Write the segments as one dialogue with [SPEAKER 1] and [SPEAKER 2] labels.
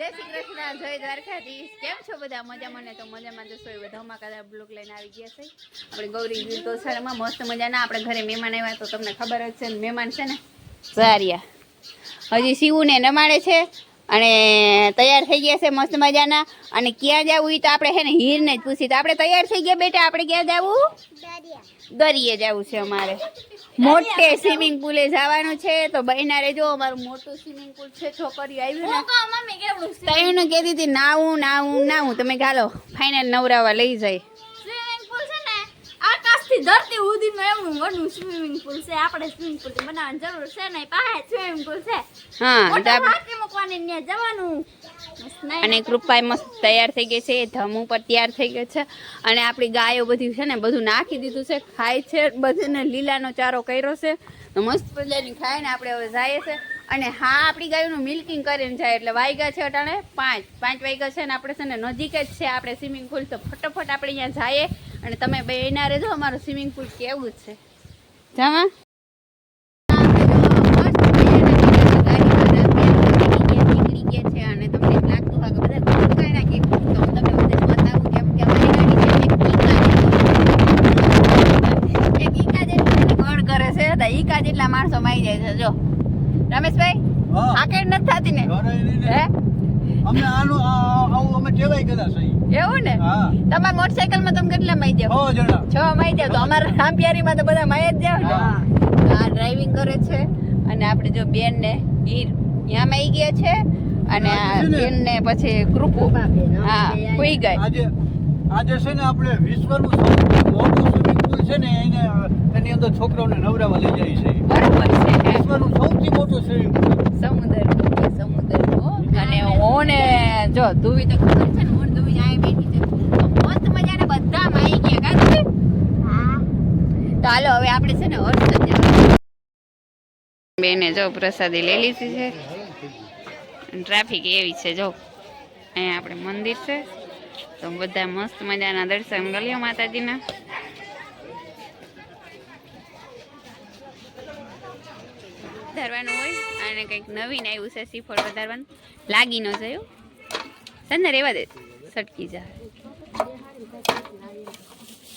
[SPEAKER 1] જય શ્રી કૃષ્ણ જય દ્વારકાધીશ. કેમ છો બધા? મજા મને તો મજામાં તો સોય ધમાકાદાર બ્લોક લઈને આવી ગયા છે. આપણે ગૌરી સારામાં મસ્ત મજાના. આપણે ઘરે મહેમાન આવ્યા તો તમને ખબર જ છે ને મહેમાન છે ને? સારિયા હજી શિવુને નમાડે છે અને તૈયાર થઈ ગયા છે મસ્ત મજાના. અને ક્યાં જવું એ તો આપણે છે ને હીરને જ પૂછી તો આપણે તૈયાર થઈ ગયા બેટા? આપણે ક્યાં જવું? દરિયે જવું છે અમારે. મોટે સ્વિમિંગ પુલે જવાનું છે તો બહેના રેજો અમારું મોટું સ્વિમિંગ પુલ છે છોકરી આવ્યું ને. તઈને કહેતી હતી નાવું નાવું નાવું તમે ગાલો ફાઇનલ નવરાવા લઈ જાય.
[SPEAKER 2] આકાશથી ધરતી સુધીનું એમનું મોટું સ્વિમિંગ પુલ છે. આપણે સ્વિમિંગ પૂલ બનાવવાની જરૂર છે નહીં પાસે સ્વિમિંગ પુલ છે.
[SPEAKER 1] હા
[SPEAKER 2] હાંકી મૂકવાની ત્યાં જવાનું.
[SPEAKER 1] અને કૃપાએ મસ્ત તૈયાર થઈ ગઈ છે ધમ ઉપર તૈયાર થઈ ગયો છે. અને આપણી ગાયો બધી છે ને બધું નાખી દીધું છે ખાય છે બધાને લીલાનો ચારો કર્યો છે. તો મસ્ત મજાની ખાઈને આપણે હવે જાય છે. અને હા આપણી ગાયોનું મિલ્કિંગ કરીને જાય એટલે વાગ્યા છે અટાણે પાંચ પાંચ વાગ્યા છે ને આપણે છે ને નજીક જ છે આપણે સ્વિમિંગ પુલ તો ફટોફટ આપણે અહીંયા જઈએ. અને તમે બે એના રહેજો અમારું સ્વિમિંગ પુલ કેવું છે. જામાં નીકળી ગયા છે અને તમને એમ લાગતું હોય કે બધા ઘર કઈ નાખી તો હું તમને બધે બતાવું કેમ કે અમારી ગાડી છે એક ઈકા જેટલી ગળ કરે છે તો ઈકા જેટલા માણસો માઈ જાય છે જો રમેશભાઈ
[SPEAKER 3] હા.
[SPEAKER 1] આકેડ નથી થતી ને
[SPEAKER 3] ઘરે રહીને
[SPEAKER 1] હે
[SPEAKER 3] અમને આનું આ- આ- આવું અમે ટેવાઈ ગયા સહી
[SPEAKER 1] એવું ને?
[SPEAKER 3] હા.
[SPEAKER 1] મોટરસાયકલમાં તમે કેટલા માઈ જાવ
[SPEAKER 3] છ જણા.
[SPEAKER 1] માઈ જાવ તો અમારા રામપિયારીમાં તો બધા માઈ જ જાવ ને આ ડ્રાઇવિંગ કરે છે. અને આપણે જો બેન ને ઈ ત્યાં માઈ ગયા છે. અને આ બેન ને? પછી કૃપુ હા કોઈ ગઈ.
[SPEAKER 3] આજે આજે છે ને આપણે વિશ્વનું સૌથી મોટું સ્વિમિંગ પુલ છે ને એને એની અંદર છોકરાઓને નવરાવા લઈ જાય છે.
[SPEAKER 1] બરાબર છે.
[SPEAKER 3] વિશ્વનું સૌથી મોટું સ્વિમિંગ પુલ
[SPEAKER 1] સમુદ્ર સમુદ્ર અને ઓને જો ધુવી તો ખબર છે ને ઓન ધુવી અહીં બેઠી છે તો મસ્ત મજાના બધા માઈ ગયા કા ધુવી? તો હાલો હવે આપણે છે ને હર્ષદ જવાનું. બેને જો પ્રસાદી લઈ લીધી છે. ટ્રાફિક એવી છે જો. અહીંયા આપણે મંદિર છે. તો બધા મસ્ત મજાના દર્શન કરી માતાજીના. વધારવાનું હોય. અને કંઈક નવીન આવ્યું છે શ્રીફળ વધારવાનું. લાગી ન જયું સંદર એવા દે. સટકી જાય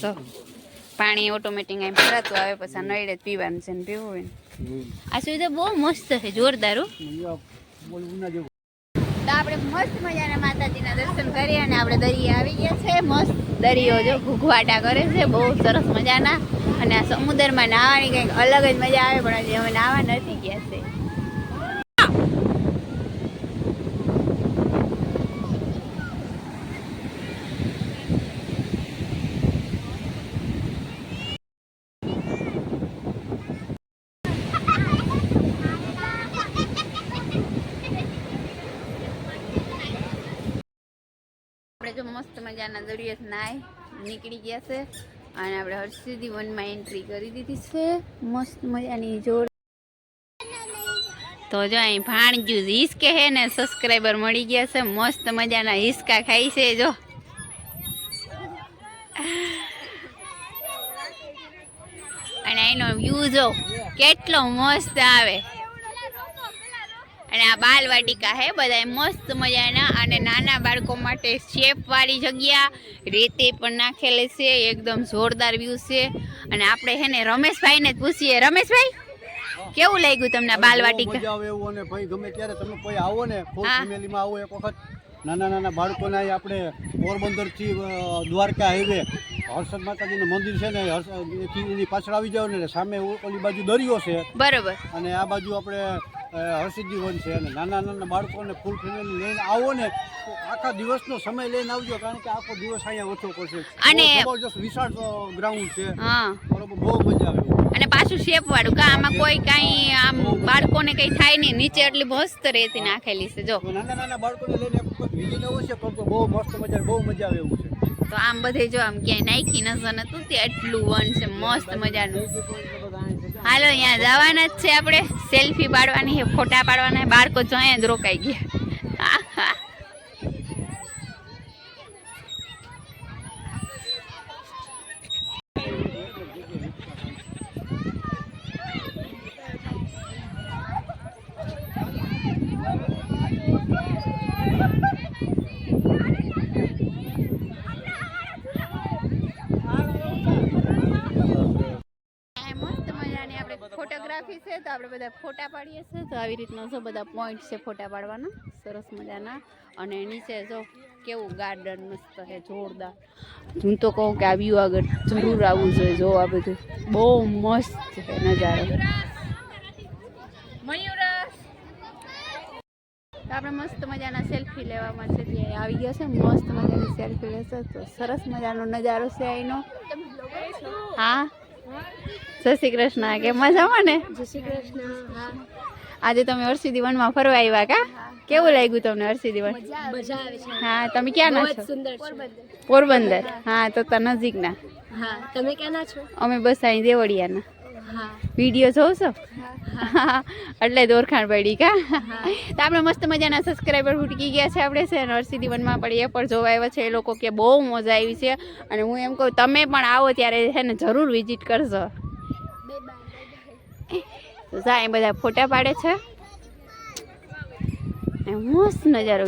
[SPEAKER 1] તો પાણી ઓટોમેટિક આમ ભરાતું આવે પછી નળે જ પીવાનું છે ને પીવું હોય ને. આ સુવિધા બહુ મસ્ત છે જોરદાર તો આપણે મસ્ત મજાના માતાજીના દર્શન કરીએ અને આપણે દરિયે આવી ગયા છે મસ્ત. દરિયો જો ઘૂઘવાટા કરે છે બહુ સરસ મજાના. અને આ સમુદ્રમાં નાહવાની કંઈક અલગ જ મજા આવે પણ હજી અમે નાહવા નથી ગયા છે. જો મસ્ત મજાના દરિયે નાય નીકળી ગયા છે. અને આપણે હર્ષિદી વનમાં એન્ટ્રી કરી દીધી છે. મસ્ત મજાની જોડ. તો જો અહીં ભાણજુ હિસકે હે ને સબસ્ક્રાઈબર મળી ગયા છે. મસ્ત મજાના હિસકા ખાઈ છે જો. અને એનો વ્યૂ જો કેટલો મસ્ત આવે. અને આ બાલ વાટિકા હે બધા મસ્ત મજાના અને નાના બાળકો માટે શેપ વાળી જગ્યા. રેતે પણ નાખેલી છે એકદમ જોરદાર વ્યૂ છે. અને આપણે હે ને રમેશભાઈને જ પૂછીએ. રમેશભાઈ કેવું લાગ્યું તમને આ
[SPEAKER 3] વાટિકા એવું અને ભાઈ ગમે ત્યારે તમે કોઈ આવો ને. ફેમિલીમાં આવો એક વખત. નાના નાના બાળકોને આપણે પોરબંદરથી દ્વારકા હાઈવે હર્ષદ માતાજીનું મંદિર છે ને એની પાછળ આવી જાવ ને સામે ઓલી બાજુ દરિયો છે.
[SPEAKER 1] બરોબર.
[SPEAKER 3] અને આ બાજુ આપણે હર્ષિદજી વન છે અને નાના નાના બાળકોને ફૂલ ફેમિલી લઈને આવો ને આખા દિવસનો સમય લઈને આવજો કારણ કે આખો દિવસ અહીંયા ઓછો પડશે.
[SPEAKER 1] અને-
[SPEAKER 3] જબરજસ્ત વિશાળ ગ્રાઉન્ડ છે.
[SPEAKER 1] હા.
[SPEAKER 3] બરોબર બહુ મજા આવે.
[SPEAKER 1] અને પાછું શેપ વાળું કા આમાં કોઈ કાંઈ આમ બાળકોને કઈ થાય નહીં નીચે એટલી મસ્ત રેતી નાખેલી છે જો.
[SPEAKER 3] નાના નાના બાળકોને લઈને એક વખત છે પણ બહુ મસ્ત મજા બહુ મજા આવે એવું છે.
[SPEAKER 1] તો આમ બધે જો આમ ક્યાંય નાખી નજર નતું તે એટલું વન છે મસ્ત મજાનું. હાલો, અહીંયા જવાના જ છે આપણે. સેલ્ફી પાડવાની ફોટા પાડવાના બાળકો જો અહીંયા જ રોકાઈ ગયા આપણે બધા ફોટા પાડીએ છીએ તો આવી રીતના જો બધા પોઈન્ટ છે ફોટા પાડવાના. સરસ મજાના. અને નીચે જો કેવું ગાર્ડન મસ્ત છે જોરદાર. હું તો કહું કે આ વ્યૂ આગળ જરૂર આવવું જોઈએ જો આ બધું બહુ મસ્ત છે નજારો. આપણે મસ્ત મજાના સેલ્ફી લેવામાં છે. જે આવી ગયા છે મસ્ત મજાની સેલ્ફી લેશે. તો સરસ મજાનો નજારો છે અહીંનો. હા. જય શ્રી કૃષ્ણ. કે મજામાં ને?
[SPEAKER 2] જય શ્રી કૃષ્ણ.
[SPEAKER 1] આજે તમે હર્ષિદી વનમાં ફરવા આવ્યા કા? કેવું લાગ્યું તમને અરસી દીવન
[SPEAKER 2] મજા
[SPEAKER 1] હા તમે ક્યાં ના છો? પોરબંદર. હા તો તો નજીકના.
[SPEAKER 2] હા તમે ક્યાંના છો?
[SPEAKER 1] અમે બસ અહીં દેવળિયાના.
[SPEAKER 2] હા.
[SPEAKER 1] વીડિયો છો? એટલે દોરખાણ પડી કા? તો આપણે મસ્ત મજાના સબસ્ક્રાઈબર ફૂટકી ગયા છે આપણે છે નરસિંહ દીવનમાં વનમાં પણ એ પણ જોવા આવ્યા છે. એ લોકો કે બહુ મજા આવી છે. અને હું એમ કહું તમે પણ આવો ત્યારે છે ને જરૂર વિઝિટ કરજો. તો એ બધા ફોટા પાડે છે. મસ્ત નજારો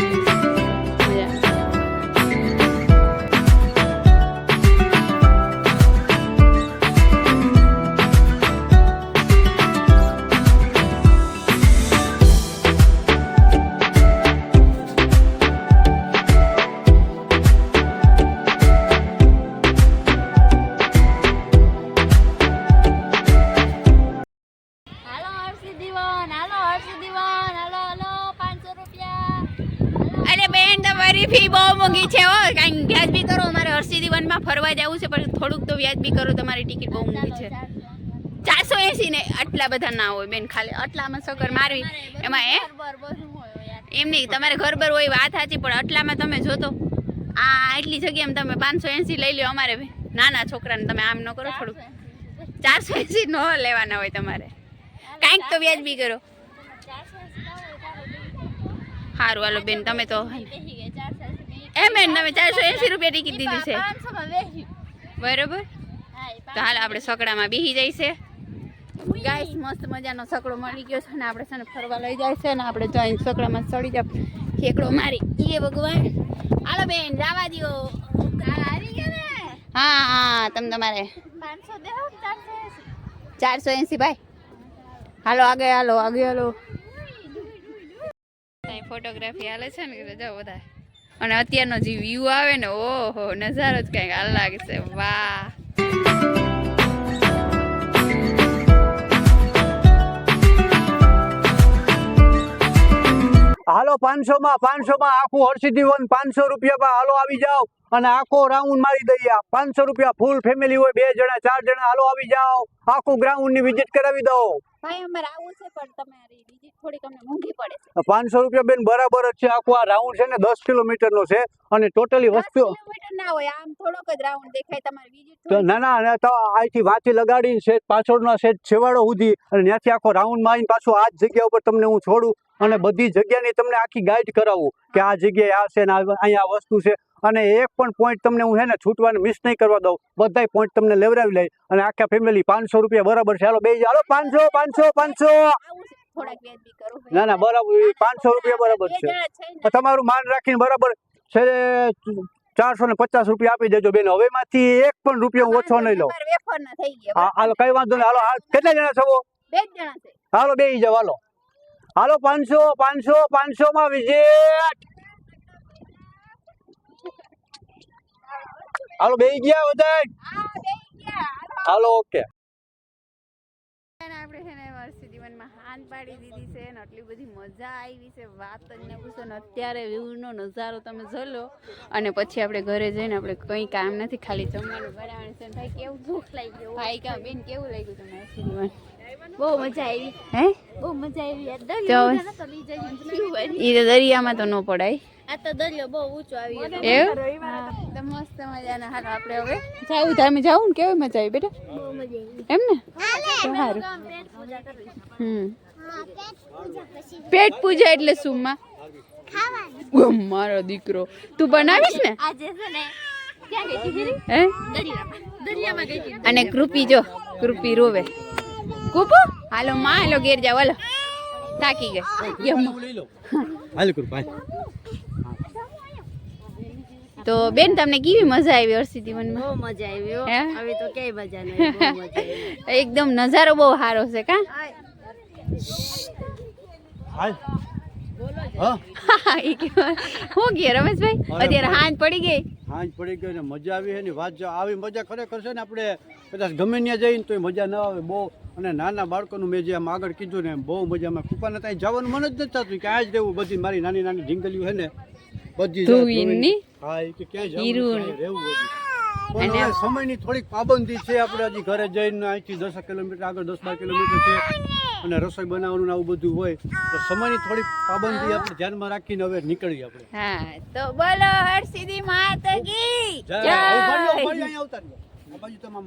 [SPEAKER 1] આટલા બધા ના હોય બેન ખાલી આટલામાં સકર મારવી. એમાં એ એમ નહીં તમારે ઘર બર હોય વાત સાચી પણ આટલામાં તમે જોતો આ એટલી જગ્યામાં તમે પાંચસો એંસી લઈ લ્યો અમારે નાના છોકરાને તમે આમ ન કરો થોડું ચારસો એંસી ન લેવાના હોય તમારે. કાંઈક તો વ્યાજબી કરો. સારું હાલો બેન તમે તો એમ એમ તમે ચારસો એંસી રૂપિયા ટિકિટ દીધી છે. બરોબર? તો હાલ આપણે સકડામાં બેસી જાય છે ગાઈસ મસ્ત મજાનો સકડો મળી ગયો છે ને આપણે છે ને ફરવા લઈ જાય છે ને આપણે અહીં સકડામાં ચડી જાય ઠેકડો મારી. એ ભગવાન. હાલો બેન જવા દ્યો. હા હા તમે તમારે. ચારસો એસી. ભાઈ. હાલો આગે હાલો આગે હાલો. ફોટોગ્રાફી હાલે છે ને જાઓ બધા. અને અત્યારનો જે વ્યૂ આવે ને ઓહો નજારો જ કંઈક હાલ છે. વાહ.
[SPEAKER 3] હાલો પાંચસો માં પાંચસો માં આખું હર્ષિદ્ધિવન વન પાંચસો રૂપિયામાં હાલો આવી જાઓ અને આખો રાઉન્ડ મારી દઈએ. પાંચસો રૂપિયા ફૂલ ફેમિલી હોય બે જણા ચાર જણા હાલો આવી જાઓ. આખું ગ્રાઉન્ડની વિઝિટ કરાવી દો. પાંચસો રૂપિયા બેન બરાબર જ છે. આખું આ રાઉન્ડ છે ને દસ કિલોમીટર નો છે અને ટોટલી વસ્તુ
[SPEAKER 1] ના
[SPEAKER 3] ના ના તો અહીંથી વાંચી લગાડીને પાછળનો સેટ છેવાડો સુધી અને ત્યાંથી આખો રાઉન્ડમાં આવીને પાછું આ જ જગ્યા ઉપર તમને હું છોડું. અને બધી જગ્યાની તમને આખી ગાઈડ કરાવું કે આ જગ્યાએ આ છે ને અહીંયા આ વસ્તુ છે. અને એક પણ પોઈન્ટ તમને હું છે ને છૂટવાને મિસ નહીં કરવા દઉં. બધાય પોઈન્ટ તમને લેવડાવી લઈ અને આખા ફેમિલી પાંચસો રૂપિયા બરાબર છે. હાલો બે હાલો પાંચસો પાંચસો પાંચસો. ના ના બરાબર. પાંચસો રૂપિયા બરાબર છે. તમારું માન રાખીને બરાબર છે ચારસો ને પચાસ રૂપિયા આપી દેજો બેન. હવે માંથી એક પણ રૂપિયો હું ઓછો નહીં લઉં. હાલો કઈ વાંધો નહીં. હાલો કેટલા જણા છો?
[SPEAKER 1] બે જણા
[SPEAKER 3] હાલો બે જાવ હાલો. હાલો, પાંચસો પાંચસો પાંચસો માં વિઝિટ હાલો બે ગયા બધા હાલો, ઓકે.
[SPEAKER 1] આપણે છે ને વર્ષી જીવનમાં હાન પાડી દીધી છે આટલી બધી મજા આવી છે, વાત જ પૂછો ને અત્યારે વ્યૂનો નજારો તમે જોઈ લો અને પછી આપણે ઘરે જઈને આપણે કંઈ કામ નથી, ખાલી જમવાનું બનાવવાનું છે ભાઈ, કેવું દુઃખ લાગી? ગયું ભાઈ કામ બેન, કેવું લાગ્યું તમારે જીવન
[SPEAKER 2] બહુ મજા આવી.
[SPEAKER 1] હે?
[SPEAKER 2] બહુ મજા આવી
[SPEAKER 1] તો- દરિયામાં તો ન પડાય.
[SPEAKER 2] આ તો દરિયો બહુ ઊંચો આવી
[SPEAKER 1] એવું? તો મસ્ત મજાના. હાલ આપણે હવે જાવું તમે જાવું ને કેવી મજા આવી બેટા? એમ ને? સારું હમ. પેટ પૂજા એટલે શું માં મારો દીકરો. તું બનાવીશ ને?
[SPEAKER 2] આજે છે ને ક્યાં ગઈ હતી ખીરી?
[SPEAKER 1] હે?
[SPEAKER 2] દરિયામાં. દરિયામાં ગઈ હતી.
[SPEAKER 1] અને કૃપી જો કૃપી રોવે. કુપુ? હાલો માં હાલો ઘેર જાવ હાલો. થાકી ગઈ.
[SPEAKER 3] કૃપા
[SPEAKER 1] તો બેન તમને કેવી મજા આવી હર્ષિ જીવનમાં
[SPEAKER 2] બહુ મજા આવી હવે તો ક્યાંય મજા નહીં બહુ મજા આવી.
[SPEAKER 1] એકદમ નજારો બહુ સારો છે કા?
[SPEAKER 3] હાલ. હા.
[SPEAKER 1] કે- હું ગયા રમેશભાઈ? અત્યારે હાંજ પડી ગઈ.
[SPEAKER 3] હાંજ પડી ગઈ ને મજા આવી છે ને વાત જો આવી મજા ખરેખર છે ને આપણે કદાચ ગમે ત્યાં જઈને તોય મજા ન આવે બહુ. અને નાના બાળકોનું મેં જે આમ આગળ કીધું ને બહુ બહુ મજામાં કૃપાને ત્યાં જવાનું મન જ નથી થતું કે આ જ રહેવું બધી મારી નાની નાની ઢીંગલીઓ છે ને બધી હા કે ક્યાંય રહેવું બધું પણ સમયની થોડીક પાબંદી છે આપણે હજી ઘરે જઈને અહીંથી દસ કિલોમીટર આગળ દસ બાર કિલોમીટર છે. અને રસોઈ બનાવવાનું આવું બધું હોય તો સમયની થોડીક પાબંદી આપણે ધ્યાનમાં રાખીને હવે નીકળીએ આપણે.
[SPEAKER 1] હા તો બોલો હરસિદ્ધિ માતા કી
[SPEAKER 3] જય.
[SPEAKER 1] જય
[SPEAKER 3] અહીંયા આ બાજુ તમામ.